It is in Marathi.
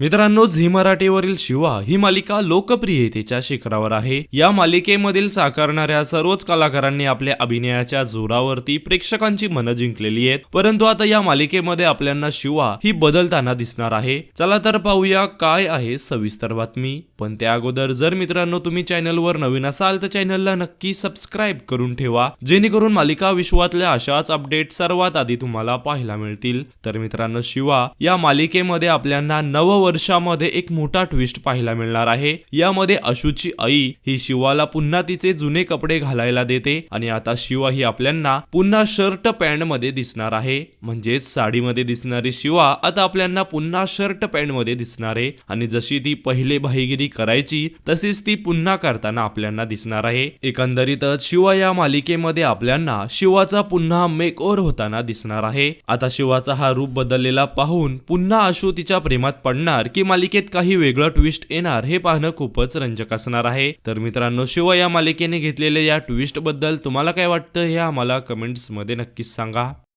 मित्रांनो झी मराठीवरील शिवा ही मालिका लोकप्रियतेच्या शिखरावर आहे. या मालिकेमधील साकारणाऱ्या सर्वच कलाकारांनी आपल्या अभिनयाच्या जोरावरती प्रेक्षकांची मनं जिंकलेली आहेत. परंतु आता या मालिकेमध्ये आपल्याला शिवा ही बदलताना दिसणार आहे. चला तर पाहूया काय आहे सविस्तर बातमी. पण त्या अगोदर जर मित्रांनो तुम्ही चॅनलवर नवीन असाल तर चॅनलला नक्की सबस्क्राईब करून ठेवा. जेणेकरून मालिका विश्वातल्या अशाच अपडेट सर्वात आधी तुम्हाला पाहायला मिळतील. तर मित्रांनो शिवा या मालिकेमध्ये आपल्याला नव वर्षामध्ये एक मोठा ट्विस्ट पाहायला मिळणार आहे. यामध्ये अशूची आई ही शिवाला पुन्हा तिचे जुने कपडे घालायला देते आणि आता शिवा ही आपल्याला पुन्हा शर्ट पॅन्टमध्ये दिसणार आहे. म्हणजेच साडीमध्ये दिसणारी शिवा आता आपल्याला पुन्हा शर्ट पॅन्टमध्ये दिसणार आहे. आणि जशी ती पहिले भाईगिरी करायची तशीच ती पुन्हा करताना आपल्याला दिसणार आहे. एकंदरीतच शिवा या मालिकेमध्ये आपल्याला शिवाचा पुन्हा मेक ओव्हर होताना दिसणार आहे. आता शिवाचा हा रूप बदललेला पाहून पुन्हा अशु तिच्या प्रेमात पडणार की मालिकेत काही वेगळं ट्विस्ट येणार हे पाहणं खूपच रंजक असणार आहे. तर मित्रांनो शिवाय या मालिकेने घेतलेल्या या ट्विस्टबद्दल तुम्हाला काय वाटतं हे आम्हाला कमेंट्समध्ये नक्कीच सांगा.